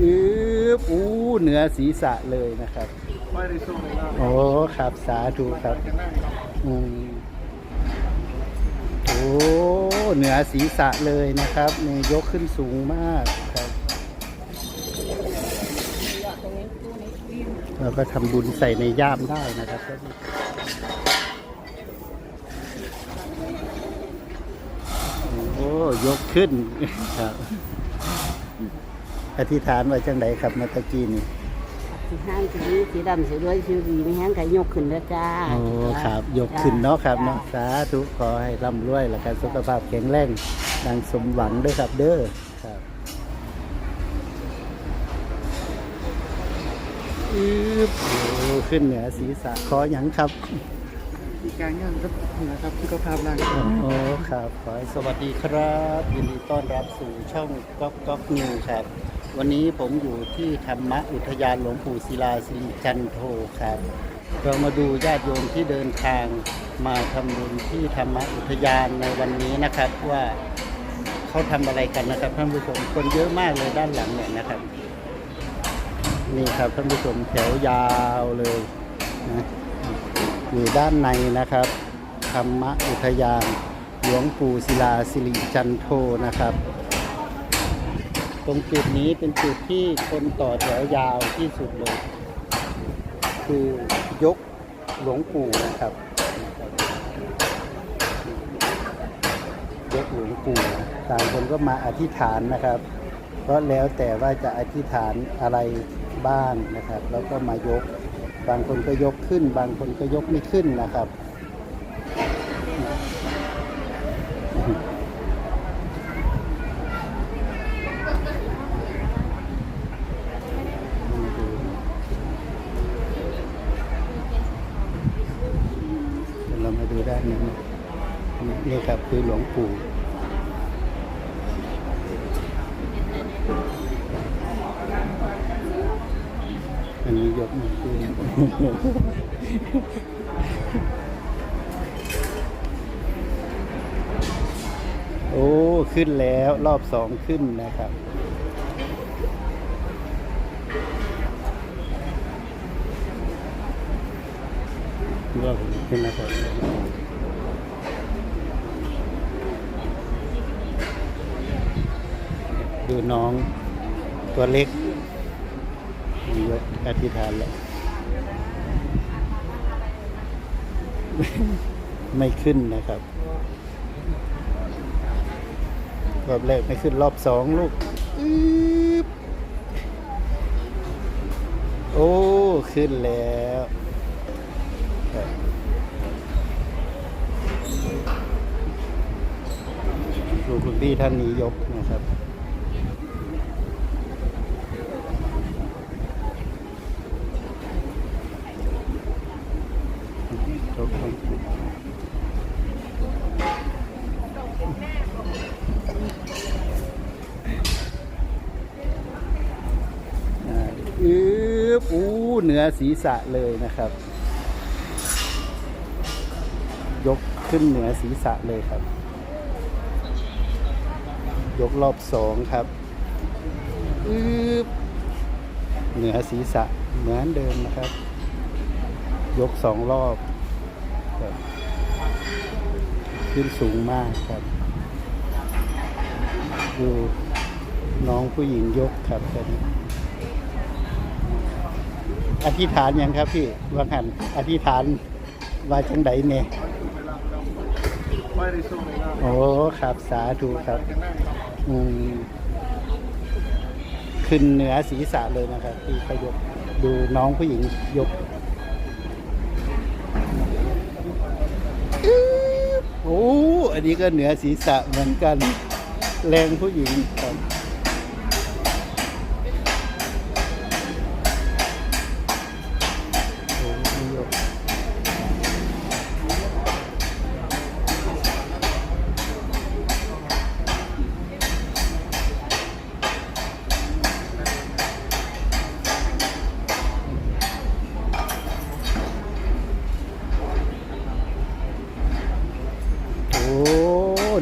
อืบอู้เหนือศีรษะเลยนะครับไม่ได้สู้เลยนะโอ้ครับสาธุครับจะนั่งครับอืมโอ้เหนือศีรษะเลยนะครับนี่ยกขึ้นสูงมากครับ เราก็ทำบุญใส่ในย่ามได้นะครับโอ้ยกขึ้นครับ อธิษฐานไว้จังไดครับเมื่อตะกี้นี่สีห้างสีนี้สีดำสีด้วยสีดีไม่แห้งไก่ยกขึ้นแล้วจ้าโอ้ครับ ยกขึ้นเนาะครับเนาะสาธุขอให้ร่ำรวยและการสุขภาพแข็งแรงดังสมหวังด้วยครับเด้อครับอืบโอ้ขึ้นเหนือศีรษะขออย่างครับมีการงานครับนะครับสุขภาพร่างกายโอ้ครับขอให้สวัสดีครับ ยินดีต้อนรับสู่ช่องก๊อกก๊อกนิวครับ วันนี้ผมอยู่ที่ธรรมอุทยานหลวงปู่ศิลาสิริจันโทครับ เรามาดูญาติโยมที่เดินทางมาทำบุญที่ธรรมอุทยานในวันนี้นะครับว่าเขาทำอะไรกันนะครับท่านผู้ชมคนเยอะมากเลยด้านหลังเนี่ยนะครับ นี่ครับท่านผู้ชมแถวยาวเลยนะอยู่ด้านในนะครับธรรมอุทยานหลวงปู่ศิลาสิริจันโทนะครับ ตรงจุดนี้เป็นจุดที่คนต่อแถวยาวที่สุดเลย คือยกหลวงปู่นะครับ ยกหลวงปู่ต่างคนก็มาอธิษฐานนะครับเพราะแล้วแต่ว่าจะอธิษฐานอะไรบ้างนะครับ แล้วก็มายก บางคนก็ยกขึ้น บางคนก็ยกไม่ขึ้นนะครับ เรามาดูด้านนี้นะนี่ครับคือหลวง ปู่อันนี้ยกมือขึ้นโอ้ ขึ้นแล้วรอบสองขึ้นนะครับรอบขึ้นนะครับ ดูน้องตัวเล็กยกอธิษฐานแล้วไม่ขึ้นนะครับ รอบแรกไม่ขึ้นรอบสองลูกโอ้ ขึ้นแล้วดูคุณพี่ท่านนี้ยกนะครับ ยกของอ่าอืบอู้เหนือศีรษะเลยนะครับ ยกขึ้นเหนือศีรษะเลยครับ ยกรอบสองครับอืบเหนือศีรษะเหมือนเดิมนะครับ ยกสองรอบ ครับขึ้นสูงมากครับ ดูน้องผู้หญิงยกครับตอนนี้อธิษฐานยังครับพี่ว่าหันอธิษฐานว่าจังไดเนี่ยไม่ได้สู้เลยโอ้ครับสาธุครับ อืมขึ้นเหนือศีรษะเลยนะครับที่ขยกดูน้องผู้หญิงยกโอันนี้ก็เหนือศีรษะเหมือนกัน แรงผู้หญิงครับ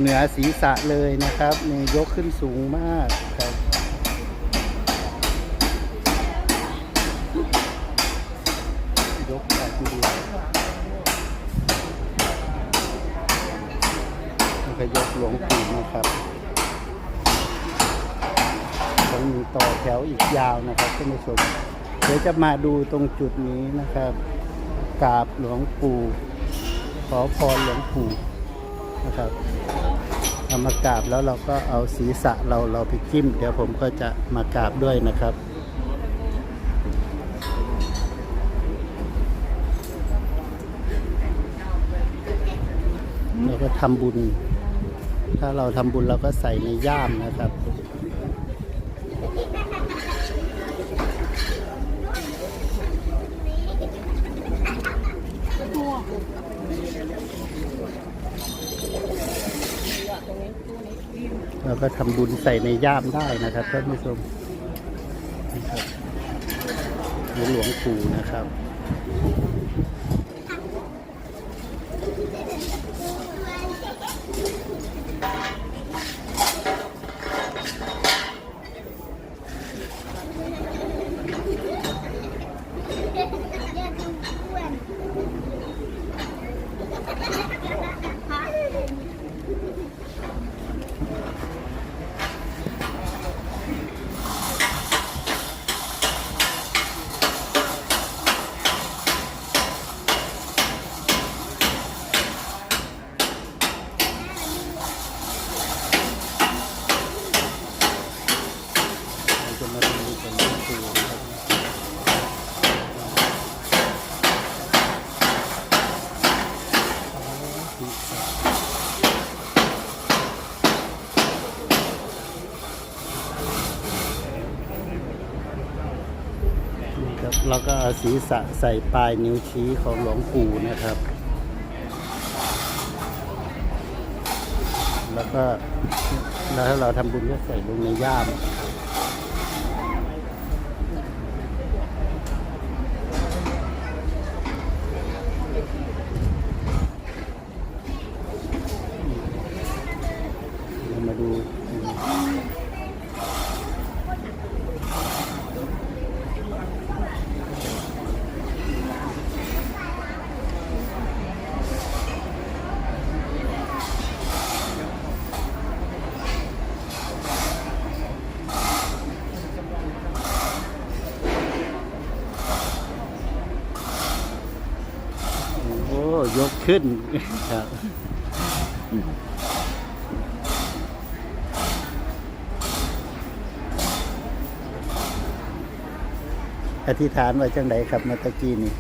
เหนือศีรษะเลยนะครับเนี่ยยกขึ้นสูงมากครับยกแบบดีๆวแล้วก็ยกหลวงปู่นะครับต้องมีต่อแถวอีกยาวนะครับท่านผู้ชมเดี๋ยวจะมาดูตรงจุดนี้นะครับกราบหลวงปู่ขอพรหลวงปู่นะครับ เอามากราบแล้วเราก็เอาศีรษะเราเราไปจิ้ม เดี๋ยวผมก็จะมากราบด้วยนะครับเราก็ทำบุญ ถ้าเราทำบุญเราก็ใส่ในย่ามนะครับ ก็ทำบุญใส่ในย่ามได้นะครับท่านผู้ชมหลวงปู่นะครับ มาดูกันหลวงปู่นะครับนี่ครับเราก็เอาศีรษะใส่ปลายนิ้วชี้ของหลวงปู่นะครับ แล้วก็แล้วถ้าเราทำบุญก็ใส่ลงในย่าม เรามาดูโอ้ ยกขึ้นครับอธิษฐานไว้จังไดครับเมื่อตะกี้นี่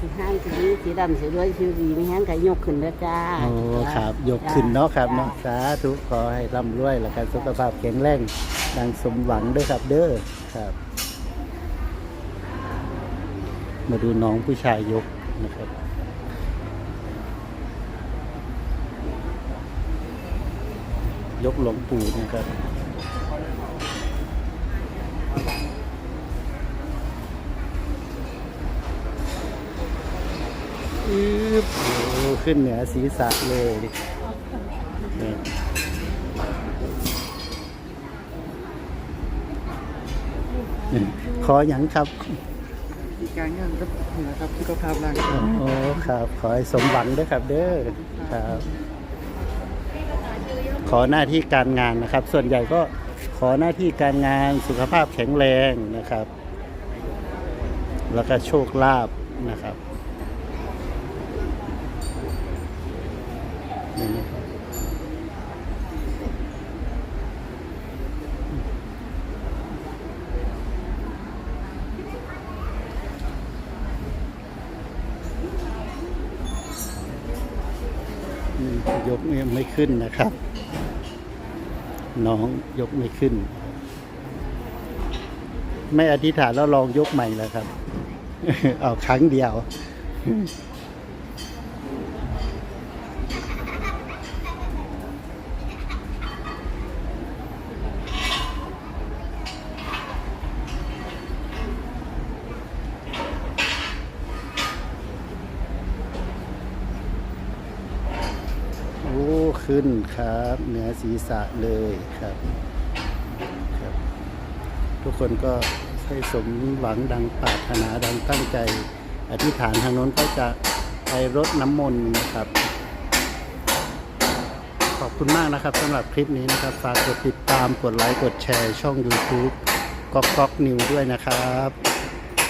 สีห้างสีสีดำสีด้วยผิวดีไม่แห้งไก่ยกขึ้นแล้วจ้าโอ้ครับ ยกขึ้นเนาะครับเนาะสาธุขอให้ร่ำรวยและการสุขภาพแข็งแรงดังสมหวังเด้วยครับเด้อครับ มาดูน้องผู้ชายยกนะครับ ยกหลวงปู่นะครับอืบโอ้ขึ้นเหนือศีรษะเลยนี่นี่ขออย่างครับมีการเงินก็เหนือครับสุขภาพร่างกายโอ้ครับ ขอให้สมหวังด้วยครับ เด้อครับข อหน้าที่การงานนะครับ ส่วนใหญ่ก็ขอหน้าที่การงานสุขภาพแข็งแรงนะครับ แล้วก็โชคลาภนะครับยกไม่ขึ้นนะครับ น้องยกไม่ขึ้น ไม่อธิษฐานแล้วลองยกใหม่แล้วครับ เอาครั้งเดียว โอ้ ขึ้นครับเหนือศีรษะเลยครับครับ ทุกคนก็ให้สมหวังดังปรารถนาดังตั้งใจ อธิษฐานทางโน้นก็จะไปรดน้ำมนต์นะครับ ขอบคุณมากนะครับสำหรับคลิปนี้นะครับ ฝากกดติดตามกดไลค์กดแชร์ช่อง YouTube ก๊อกก๊อกนิวด้วยนะครับ